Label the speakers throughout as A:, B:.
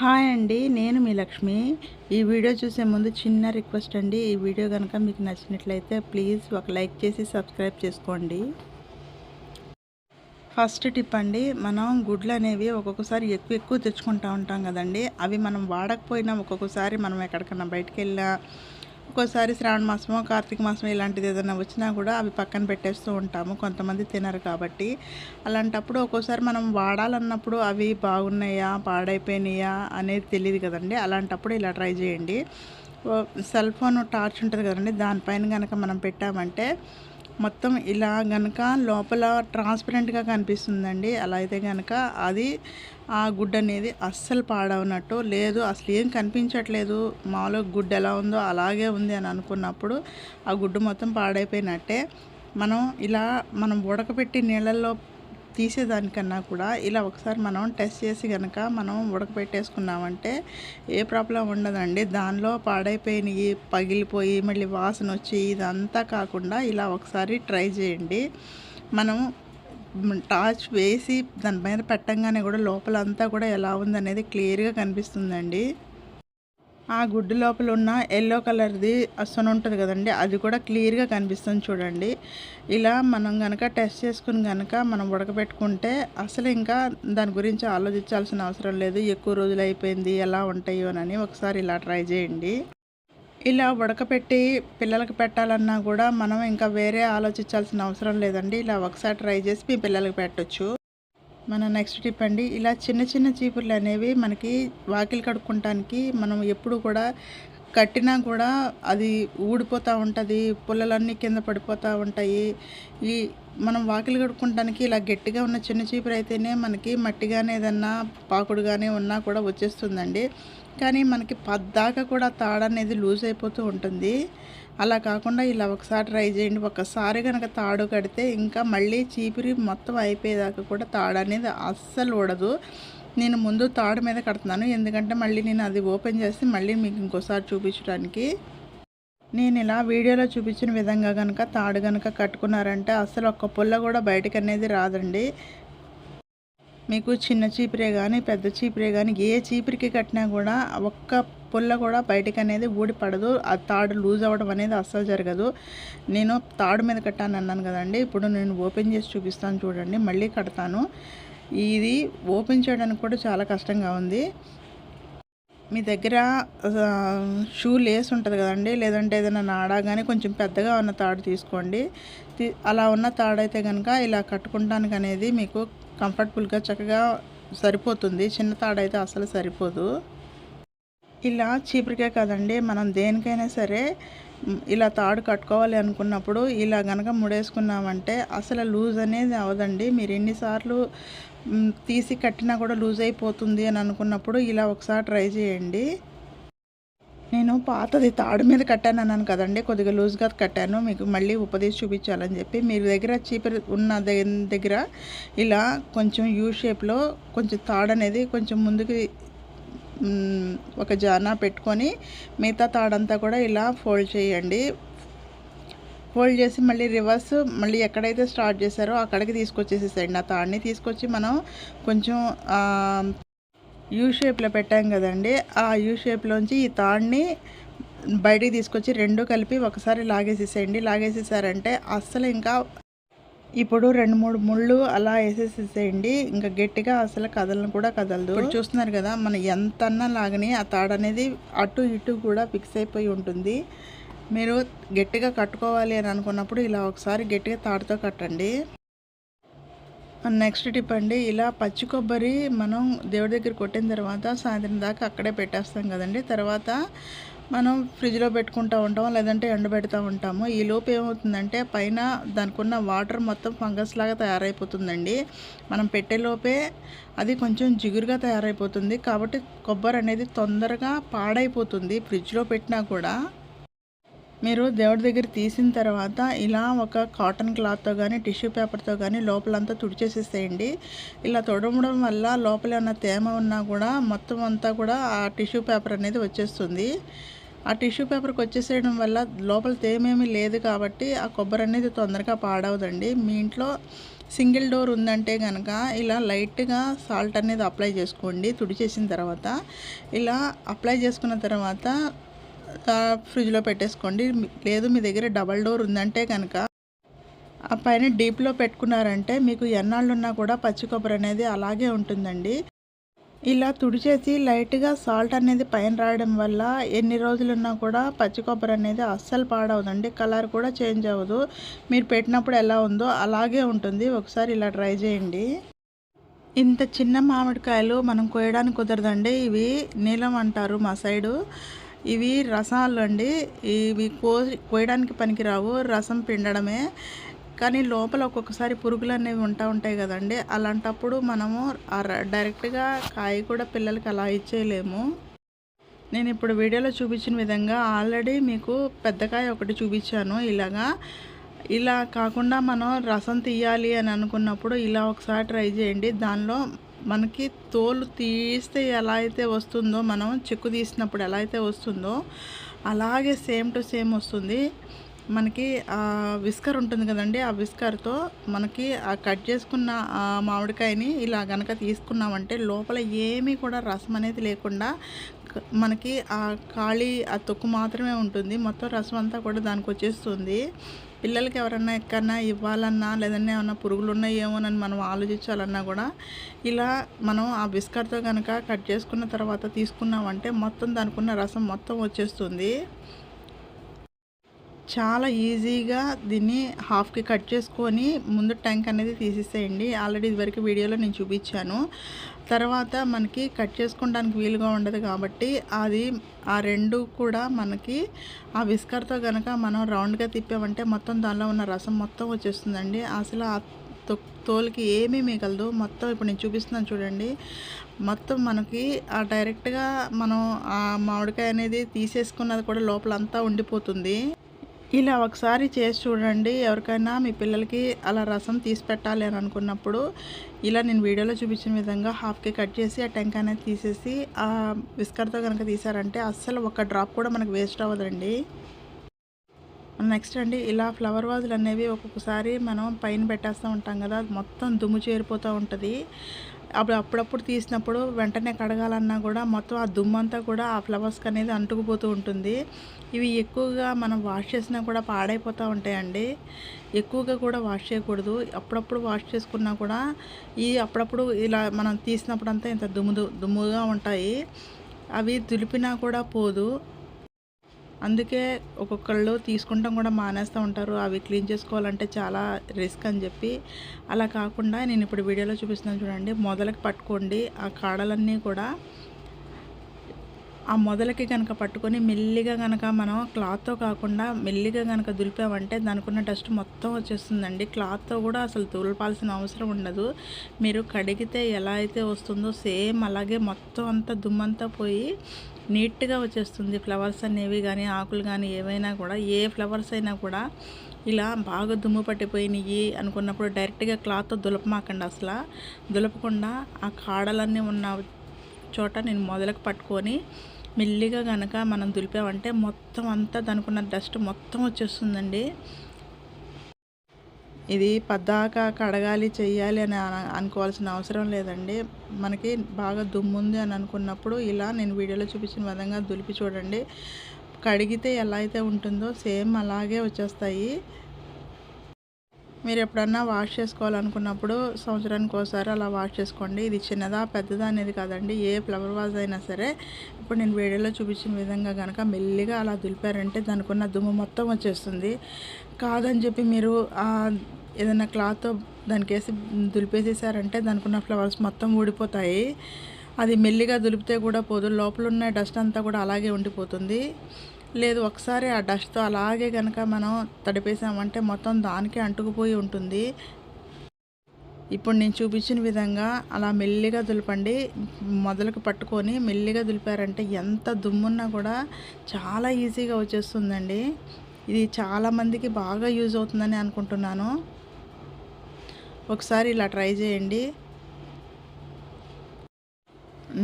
A: Hi అండి నేను మీ లక్ష్మి. ఈ వీడియో చూసే ముందు చిన్న రిక్వెస్ట్ అండి. ఈ వీడియో కనుక మీకు నచ్చినట్లయితే ప్లీజ్ ఒక లైక్ చేసి సబ్స్క్రైబ్ చేసుకోండి. ఫస్ట్ టిప్ అండి మనం గుడ్లు అనేవి ఒక్కొక్కసారి ఎక్కువ ఎక్కువ తెచ్చుకుంటూ ఉంటాం కదండి. అవి మనం వాడకపోయినా ఒక్కొక్కసారి మనం ఎక్కడికన్నా బయటకు వెళ్ళినా ఒక్కోసారి శ్రావణ మాసమో కార్తీక మాసం ఇలాంటిది ఏదైనా వచ్చినా కూడా అవి పక్కన పెట్టేస్తూ ఉంటాము. కొంతమంది తినరు కాబట్టి. అలాంటప్పుడు ఒక్కోసారి మనం వాడాలన్నప్పుడు అవి బాగున్నాయా పాడైపోయినాయా అనేది తెలియదు కదండి. అలాంటప్పుడు ఇలా ట్రై చేయండి. సెల్ ఫోన్ టార్చ్ ఉంటుంది కదండి. దానిపైన కనుక మనం పెట్టామంటే మొత్తం ఇలా గనక లోపల ట్రాన్స్పరెంట్గా కనిపిస్తుందండి. అలా అయితే కనుక అది ఆ గుడ్డ అనేది అస్సలు పాడవనట్టు లేదు అసలు ఏం కనిపించట్లేదు మామూలుగా గుడ్డ ఎలా ఉందో అలాగే ఉంది అని అనుకున్నప్పుడు ఆ గుడ్డు మొత్తం పాడైపోయినట్టే. మనం ఇలా మనం ఉడకపెట్టి నీళ్ళల్లో తీసేదానికన్నా కూడా ఇలా ఒకసారి మనం టెస్ట్ చేసి కనుక మనం ఉడకపెట్టేసుకున్నామంటే ఏ ప్రాబ్లం ఉండదండి. దానిలో పాడైపోయినవి పగిలిపోయి మళ్ళీ వాసన వచ్చి ఇదంతా కాకుండా ఇలా ఒకసారి ట్రై చేయండి. మనం టార్చ్ వేసి దానిపైన పెట్టంగానే కూడా లోపలంతా కూడా ఎలా ఉందనేది క్లియర్గా కనిపిస్తుందండి. ఆ గుడ్డు లోపల ఉన్న ఎల్లో కలర్ది అసలు ఉంటుంది కదండి అది కూడా క్లియర్గా కనిపిస్తుంది చూడండి. ఇలా మనం కనుక టెస్ట్ చేసుకుని కనుక మనం ఉడకబెట్టుకుంటే అసలు ఇంకా దాని గురించి ఆలోచించాల్సిన అవసరం లేదు ఎక్కువ రోజులు అయిపోయింది ఎలా ఉంటాయోనని ఒకసారి ఇలా ట్రై చేయండి. ఇలా ఉడకపెట్టి పిల్లలకు పెట్టాలన్నా కూడా మనం ఇంకా వేరే ఆలోచించాల్సిన అవసరం లేదండి ఇలా ఒకసారి ట్రై చేసి మీ పిల్లలకి పెట్టచ్చు. మన నెక్స్ట్ టిప్ అండి. ఇలా చిన్న చిన్న చీపుర్లు అనేవి మనకి వాకిలి కడుక్కుంటానికి మనం ఎప్పుడు కూడా కట్టినా కూడా అది ఊడిపోతూ ఉంటుంది పుల్లలన్నీ కింద పడిపోతూ ఉంటాయి. ఈ మనం వాకిలి కడుక్కోవడానికి ఇలా గట్టిగా ఉన్న చిన్న చీపురు అయితేనే మనకి మట్టిగానే ఏదన్నా పాకుడుగానే ఉన్నా కూడా వచ్చేస్తుందండి. కానీ మనకి పద్దాకా కూడా తాడ అనేది లూజ్ అయిపోతూ ఉంటుంది. అలా కాకుండా ఇలా ఒకసారి ట్రై చేయండి. ఒకసారి కనుక తాడు కడితే ఇంకా మళ్ళీ చీపిరి మొత్తం అయిపోయేదాకా కూడా తాడు అనేది అస్సలు ఊడదు. నేను ముందు తాడు మీద కడుతున్నాను. ఎందుకంటే మళ్ళీ నేను అది ఓపెన్ చేసి మళ్ళీ మీకు ఇంకోసారి చూపించడానికి. నేను ఇలా వీడియోలో చూపించిన విధంగా కనుక తాడు కనుక కట్టుకున్నారంటే అసలు ఒక్క పుల్ల కూడా బయటకు అనేది రాదండి. మీకు చిన్న చీపిరే కానీ పెద్ద చీపిరే కానీ ఏ చీపిరికి కట్టినా కూడా ఒక్క పుల్ల కూడా బయటకు అనేది ఊడిపడదు ఆ తాడు లూజ్ అవ్వడం అనేది అస్సలు జరగదు. నేను తాడు మీద కట్టాను అన్నాను కదండి. ఇప్పుడు నేను ఓపెన్ చేసి చూపిస్తాను చూడండి. మళ్ళీ కడతాను. ఇది ఓపెన్ చేయడానికి కూడా చాలా కష్టంగా ఉంది. మీ దగ్గర షూ లేస్ ఉంటుంది కదండి. లేదంటే ఏదైనా నాడా కానీ కొంచెం పెద్దగా ఉన్న తాడు తీసుకోండి. అలా ఉన్న తాడైతే కనుక ఇలా కట్టుకుంటానికి అనేది మీకు కంఫర్టబుల్గా చక్కగా సరిపోతుంది. చిన్న తాడైతే అసలు సరిపోదు. ఇలా చీపురికే కదండి. మనం దేనికైనా సరే ఇలా తాడు కట్టుకోవాలి అనుకున్నప్పుడు ఇలా గనక ముడేసుకున్నామంటే అసలు లూజ్ అనేది అవదండి మీరు ఎన్నిసార్లు తీసి కట్టినా కూడా లూజ్ అయిపోతుంది అని అనుకున్నప్పుడు ఇలా ఒకసారి ట్రై చేయండి. నేను పాతది తాడు మీద కట్టాను అన్నాను కదండి కొద్దిగా లూజ్గా కట్టాను మీకు మళ్ళీ ఉపదేశం చూపించాలని చెప్పి. మీరు దగ్గర చీపర్ ఉన్న దగ్గర ఇలా కొంచెం యూ షేప్లో కొంచెం తాడు అనేది కొంచెం ముందుకు ఒక జానా పెట్టుకొని మిగతా తాడంతా కూడా ఇలా ఫోల్డ్ చేయండి. ఫోల్డ్ చేసి మళ్ళీ రివర్స్ మళ్ళీ ఎక్కడైతే స్టార్ట్ చేశారో అక్కడికి తీసుకొచ్చేసేసండి ఆ తాడిని తీసుకొచ్చి మనం కొంచెం యూ షేప్లో పెట్టాం కదండి. ఆ యూ షేప్లోంచి ఈ తాడిని బయటికి తీసుకొచ్చి రెండు కలిపి ఒకసారి లాగేసేసేయండి. లాగేసేసారంటే అస్సలు ఇంకా ఇప్పుడు రెండు మూడు ముళ్ళు అలా వేసేసేసేయండి. ఇంకా గట్టిగా అసలు కదలను కూడా కదలదు. ఇప్పుడు చూస్తున్నారు కదా మనం ఎంత అన్నా లాగని ఆ తాడు అనేది అటు ఇటు కూడా ఫిక్స్ అయిపోయి ఉంటుంది. మీరు గట్టిగా కట్టుకోవాలి అని అనుకున్నప్పుడు ఇలా ఒకసారి గట్టిగా తాడుతో కట్టండి. నెక్స్ట్ టిప్ అండి ఇలా పచ్చి కొబ్బరి మనం దేవుడి దగ్గర కొట్టిన తర్వాత సాయంత్రం దాకా అక్కడే పెట్టేస్తాం కదండి. తర్వాత మనం ఫ్రిడ్జ్లో పెట్టుకుంటూ ఉంటాం లేదంటే ఎండబెడతా ఉంటాము. ఈ లోపు ఏమవుతుందంటే పైన దానికున్న వాటర్ మొత్తం ఫంగస్ లాగా తయారైపోతుందండి. మనం పెట్టేలోపే అది కొంచెం జిగురుగా తయారైపోతుంది. కాబట్టి కొబ్బరి అనేది తొందరగా పాడైపోతుంది ఫ్రిడ్జ్లో పెట్టినా కూడా. మీరు దేవుడి దగ్గర తీసిన తర్వాత ఇలా ఒక కాటన్ క్లాత్తో కానీ టిష్యూ పేపర్తో కానీ లోపలంతా తుడిచేసేసేయండి. ఇలా తొడవడం వల్ల లోపల ఉన్న తేమ ఉన్నా కూడా మొత్తం అంతా కూడా ఆ టిష్యూ పేపర్ అనేది వచ్చేస్తుంది. ఆ టిష్యూ పేపర్కి వచ్చేసేయడం వల్ల లోపల తేమేమీ లేదు కాబట్టి ఆ కొబ్బరి అనేది తొందరగా పాడవదండి. మీ ఇంట్లో సింగిల్ డోర్ ఉందంటే కనుక ఇలా లైట్గా సాల్ట్ అనేది అప్లై చేసుకోండి తుడిచేసిన తర్వాత. ఇలా అప్లై చేసుకున్న తర్వాత ఫ్రిడ్జ్లో పెట్టేసుకోండి. లేదు మీ దగ్గర డబల్ డోర్ ఉందంటే కనుక ఆ పైన డీప్లో పెట్టుకున్నారంటే మీకు ఎన్నాళ్ళు ఉన్నా కూడా పచ్చి కొబ్బరి అనేది అలాగే ఉంటుందండి. ఇలా తుడిచేసి లైట్గా సాల్ట్ అనేది పైన రాయడం వల్ల ఎన్ని రోజులున్నా కూడా పచ్చి కొబ్బరి అనేది అస్సలు పాడవదండి. కలర్ కూడా చేంజ్ అవ్వదు. మీరు పెట్టినప్పుడు ఎలా ఉందో అలాగే ఉంటుంది. ఒకసారి ఇలా ట్రై చేయండి. ఇంత చిన్న మామిడికాయలు మనం కోయడానికి కుదరదండి. ఇవి నీలం అంటారు మా సైడు. ఇవి రసాలు అండి. ఇవి కో కోయడానికి పనికిరావు. రసం పిండడమే. కానీ లోపల ఒక్కొక్కసారి పురుగులు అనేవి ఉంటా ఉంటాయి కదండి. అలాంటప్పుడు మనము డైరెక్ట్గా కాయ కూడా పిల్లలకి అలా ఇచ్చేయలేము. నేను ఇప్పుడు వీడియోలో చూపించిన విధంగా ఆల్రెడీ మీకు పెద్దకాయ ఒకటి చూపించాను ఇలాగా. ఇలా కాకుండా మనం రసం తీయాలి అని అనుకున్నప్పుడు ఇలా ఒకసారి ట్రై చేయండి. దానిలో మనకి తోలు తీస్తే ఎలా అయితే వస్తుందో మనం చెక్కు తీసినప్పుడు ఎలా అయితే వస్తుందో అలాగే సేమ్ టు సేమ్ వస్తుంది. మనకి విస్కర్ ఉంటుంది కదండి ఆ విస్కర్తో మనకి ఆ కట్ చేసుకున్న ఆ మామిడికాయని ఇలా గనక తీసుకున్నామంటే లోపల ఏమీ కూడా రసం అనేది లేకుండా మనకి ఆ ఖాళీ ఆ తొక్కు మాత్రమే ఉంటుంది. మొత్తం రసం అంతా కూడా దానికి వచ్చేస్తుంది పిల్లలకి ఎవరన్నా ఎక్కడన్నా ఇవ్వాలన్నా లేదన్నా ఏమన్నా పురుగులు ఉన్నాయేమోనని మనం ఆలోచించాలన్నా కూడా ఇలా మనం ఆ బిస్కట్తో కనుక కట్ చేసుకున్న తర్వాత తీసుకున్నామంటే మొత్తం దానికున్న రసం మొత్తం వచ్చేస్తుంది. చాలా ఈజీగా దీన్ని హాఫ్కి కట్ చేసుకొని ముందు ట్యాంక్ అనేది తీసేసేయండి. ఆల్రెడీ ఇదివరకు వీడియోలో నేను చూపించాను. తర్వాత మనకి కట్ చేసుకోవడానికి వీలుగా ఉండదు కాబట్టి అది ఆ రెండు కూడా మనకి ఆ విస్కర్తో కనుక మనం రౌండ్గా తిప్పామంటే మొత్తం దానిలో ఉన్న రసం మొత్తం వచ్చేస్తుందండి. అసలు ఆ తో- తోలుకి ఏమీ మిగలదు. మొత్తం ఇప్పుడు నేను చూపిస్తున్నాను చూడండి. మొత్తం మనకి ఆ డైరెక్ట్గా మనం ఆ మామిడికాయ అనేది తీసేసుకున్నది కూడా లోపల అంతా ఉండిపోతుంది. ఇలా ఒకసారి చేసి చూడండి. ఎవరికైనా మీ పిల్లలకి అలా రసం తీసి పెట్టాలి అని అనుకున్నప్పుడు ఇలా నేను వీడియోలో చూపించిన విధంగా హాఫ్కి కట్ చేసి ఆ టెంక్ అనేది తీసేసి ఆ విస్కర్తో కనుక తీసారంటే అస్సలు ఒక డ్రాప్ కూడా మనకు వేస్ట్ అవ్వదండి. నెక్స్ట్ అండి ఇలా ఫ్లవర్ వాజులు అనేవి ఒక్కొక్కసారి మనం పైన పెట్టేస్తూ ఉంటాం కదా అది మొత్తం దుమ్ము చేరిపోతూ ఉంటుంది. అప్పుడు అప్పుడప్పుడు తీసినప్పుడు వెంటనే కడగాలన్నా కూడా మొత్తం ఆ దుమ్ము అంతా కూడా ఆ ఫ్లవర్స్కి అనేది అంటుకుపోతూ ఉంటుంది. ఇవి ఎక్కువగా మనం వాష్ చేసినా కూడా పాడైపోతూ ఉంటాయండి. ఎక్కువగా కూడా వాష్ చేయకూడదు. అప్పుడప్పుడు వాష్ చేసుకున్నా కూడా ఈ అప్పుడప్పుడు ఇలా మనం తీసినప్పుడు అంతా ఇంత దుమ్ము దుమ్ముగా ఉంటాయి. అవి దులిపినా కూడా పోదు. అందుకే ఒక్కొక్కళ్ళు తీసుకుంటాం కూడా మానేస్తూ ఉంటారు. అవి క్లీన్ చేసుకోవాలంటే చాలా రిస్క్ అని చెప్పి. అలా కాకుండా నేను ఇప్పుడు వీడియోలో చూపిస్తున్నాను చూడండి. మొదలకి పట్టుకోండి. ఆ కాడలన్నీ కూడా ఆ మొదలకి కనుక పట్టుకొని మెల్లిగా కనుక మనం క్లాత్తో కాకుండా మెల్లిగా కనుక దులిపామంటే దానికి ఉన్న డస్ట్ మొత్తం వచ్చేస్తుందండి. క్లాత్తో కూడా అసలు దులపాల్సిన అవసరం ఉండదు. మీరు కడిగితే ఎలా అయితే వస్తుందో సేమ్ అలాగే మొత్తం అంతా దుమ్మంతా పోయి నీట్గా వచ్చేస్తుంది. ఫ్లవర్స్ అనేవి కానీ ఆకులు కానీ ఏవైనా కూడా ఏ ఫ్లవర్స్ అయినా కూడా ఇలా బాగా దుమ్ము పట్టిపోయినాయి అనుకున్నప్పుడు డైరెక్ట్గా క్లాత్తో దులపమాకండి అసలు. దులపకుండా ఆ కాడలన్నీ ఉన్న చోట నేను మొదలకు పట్టుకొని మెల్లిగా కనుక మనం దులిపామంటే మొత్తం అంతా దానికున్న డస్ట్ మొత్తం వచ్చేస్తుందండి. ఇది పద్దాక కడగాలి చేయాలి అని అనుకోవాల్సిన అవసరం లేదండి. మనకి బాగా దుమ్ముంది అని అనుకున్నప్పుడు ఇలా నేను వీడియోలో చూపించిన విధంగా దులిపి చూడండి. కడిగితే ఎలా అయితే ఉంటుందో సేమ్ అలాగే వచ్చేస్తాయి. మీరు ఎప్పుడన్నా వాష్ చేసుకోవాలనుకున్నప్పుడు సంవత్సరానికి ఒకసారి అలా వాష్ చేసుకోండి. ఇది చిన్నదా పెద్దదా అనేది కాదండి. ఏ ఫ్లవర్ వాజ్ అయినా సరే. ఇప్పుడు నేను వీడియోలో చూపించిన విధంగా కనుక మెల్లిగా అలా దులిపారంటే దానికి ఉన్న దుమ్ము మొత్తం వచ్చేస్తుంది. కాదని చెప్పి మీరు ఏదైనా క్లాత్ దానికి వేసి దులిపేసేసారంటే దానికి ఉన్న ఫ్లవర్స్ మొత్తం ఊడిపోతాయి. అది మెల్లిగా దులిపితే కూడా పోదు. లోపల ఉన్న డస్ట్ అంతా కూడా అలాగే ఉండిపోతుంది. లేదు ఒకసారి ఆ డస్ట్తో అలాగే కనుక మనం తడిపేసామంటే మొత్తం దానికే అంటుకుపోయి ఉంటుంది. ఇప్పుడు నేను చూపించిన విధంగా అలా మెల్లిగా దులపండి. మొదలకు పట్టుకొని మెల్లిగా దులిపారంటే ఎంత దుమ్మున్నా కూడా చాలా ఈజీగా వచ్చేస్తుందండి. ఇది చాలామందికి బాగా యూజ్ అవుతుందని అనుకుంటున్నాను. ఒకసారి ఇలా ట్రై చేయండి.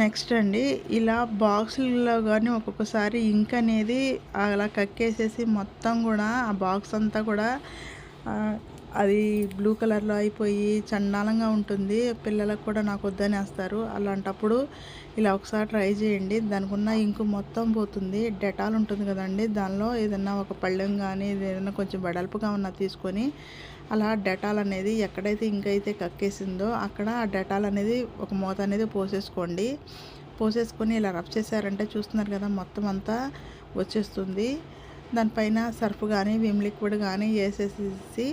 A: నెక్స్ట్ అండి ఇలా బాక్సులలో కానీ ఒక్కొక్కసారి ఇంక్ అనేది అలా కక్కేసేసి మొత్తం కూడా ఆ బాక్స్ అంతా కూడా అది బ్లూ కలర్లో అయిపోయి చండాలంగా ఉంటుంది. పిల్లలకు కూడా నాకు వద్దనేస్తారు. అలాంటప్పుడు ఇలా ఒకసారి ట్రై చేయండి. దానికి ఉన్న ఇంకు మొత్తం పోతుంది. డెటాల్ ఉంటుంది కదండి. దానిలో ఏదన్నా ఒక పళ్ళెం కానీ ఏదైనా కొంచెం వెడల్పుగా ఉన్న తీసుకొని అలా డెటాల్ అనేది ఎక్కడైతే ఇంకైతే కక్కేసిందో అక్కడ ఆ డెటాల్ అనేది ఒక మూత అనేది పోసేసుకోండి. పోసేసుకొని ఇలా రబ్ చేశారంటే చూస్తున్నారు కదా మొత్తం అంతా వచ్చేస్తుంది. దానిపైన సర్ఫ్ కానీ విమ్ లిక్విడ్ కానీ వేసేసేసి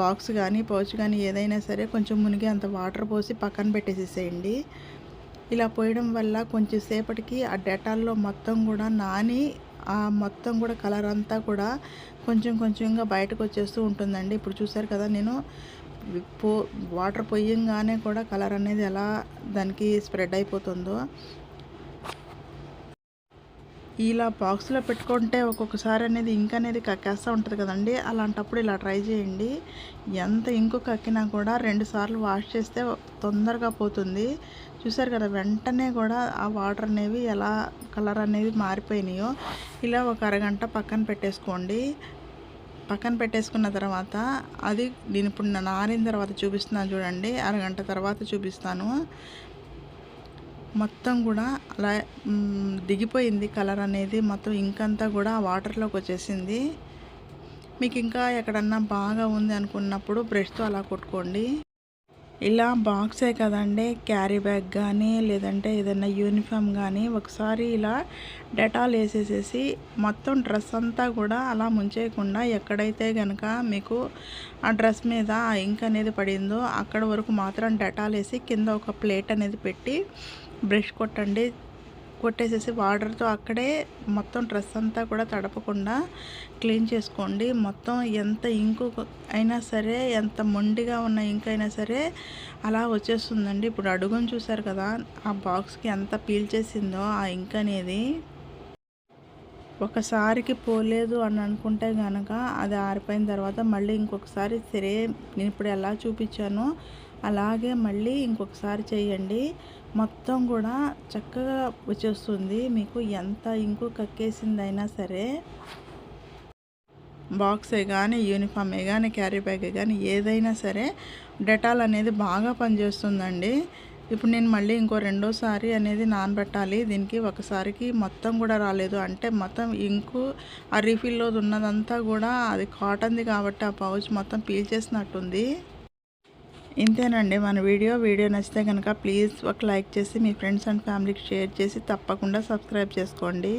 A: బాక్స్ కానీ పౌచ్ కానీ ఏదైనా సరే కొంచెం మునిగి అంత వాటర్ పోసి పక్కన పెట్టేసేసేయండి. ఇలా పోయడం వల్ల కొంచెం సేపటికి ఆ డెటాల్లో మొత్తం కూడా నాని ఆ మొత్తం కూడా కలర్ అంతా కూడా కొంచెం కొంచెంగా బయటకు వచ్చేస్తూ ఉంటుందండి. ఇప్పుడు చూసారు కదా నేను పో వాటర్ పొయ్యంగానే కూడా కలర్ అనేది ఎలా దానికి స్ప్రెడ్ అయిపోతుందో ఇలా బాక్స్లో పెట్టుకుంటే ఒక్కొక్కసారి అనేది ఇంక్ అనేది కక్కేస్తూ ఉంటుంది కదండి. అలాంటప్పుడు ఇలా ట్రై చేయండి. ఎంత ఇంకు కక్కినా కూడా రెండు సార్లు వాష్ చేస్తే తొందరగా పోతుంది. చూసారు కదా వెంటనే కూడా ఆ వాటర్ అనేవి ఎలా కలర్ అనేది మారిపోయినాయో ఇలా ఒక అరగంట పక్కన పెట్టేసుకోండి. పక్కన పెట్టేసుకున్న తర్వాత అది నేను ఇప్పుడు నారిన తర్వాత చూపిస్తున్నాను చూడండి. అరగంట తర్వాత చూపిస్తాను. మొత్తం కూడా అలా దిగిపోయింది కలర్ అనేది మొత్తం ఇంకంతా కూడా వాటర్లోకి వచ్చేసింది. మీకు ఇంకా ఎక్కడన్నా బాగా ఉంది అనుకున్నప్పుడు బ్రష్తో అలా కొట్టుకోండి. ఇలా బాక్సే కదండి క్యారీ బ్యాగ్ కానీ లేదంటే ఏదైనా యూనిఫామ్ కానీ ఒకసారి ఇలా డెటాల్ వేసేసేసి మొత్తం డ్రెస్ అంతా కూడా అలా ముంచేయకుండా ఎక్కడైతే కనుక మీకు ఆ డ్రెస్ మీద ఆ ఇంక్ అనేది పడిందో అక్కడ వరకు మాత్రం డెటాల్ వేసి కింద ఒక ప్లేట్ అనేది పెట్టి బ్రష్ కొట్టండి. కొట్టేసేసి వాటర్తో అక్కడే మొత్తం డ్రెస్ అంతా కూడా తడపకుండా క్లీన్ చేసుకోండి. మొత్తం ఎంత ఇంకు అయినా సరే ఎంత మొండిగా ఉన్న ఇంక్ అయినా సరే అలా వచ్చేస్తుందండి. ఇప్పుడు అడుగుని చూసారు కదా ఆ బాక్స్కి ఎంత పీల్చేసిందో ఆ ఇంక్ అనేది. ఒకసారికి పోలేదు అని అనుకుంటే కనుక అది ఆరిపోయిన తర్వాత మళ్ళీ ఇంకొకసారి సరే నేను ఇప్పుడు ఎలా చూపించానో అలాగే మళ్ళీ ఇంకొకసారి చేయండి. మొత్తం కూడా చక్కగా వచ్చేస్తుంది. మీకు ఎంత ఇంకు కక్కేసిందైనా సరే. బాక్సే కానీ యూనిఫామే కానీ క్యారీ బ్యాగే కానీ ఏదైనా సరే డెటాల్ అనేది బాగా పనిచేస్తుందండి. ఇప్పుడు నేను మళ్ళీ ఇంకో రెండోసారి అనేది నానబెట్టాలి. దీనికి ఒకసారికి మొత్తం కూడా రాలేదు. అంటే మొత్తం ఇంకు ఆ రీఫిల్లో ఉన్నదంతా కూడా అది కాటన్ది కాబట్టి ఆ పౌచ్ మొత్తం పీల్చేసినట్టుంది. ఇంతేనండి మన వీడియో వీడియో నచ్చితే కనుక ప్లీజ్ ఒక లైక్ చేసి మీ ఫ్రెండ్స్ అండ్ ఫ్యామిలీకి షేర్ చేసి తప్పకుండా సబ్స్క్రైబ్ చేసుకోండి.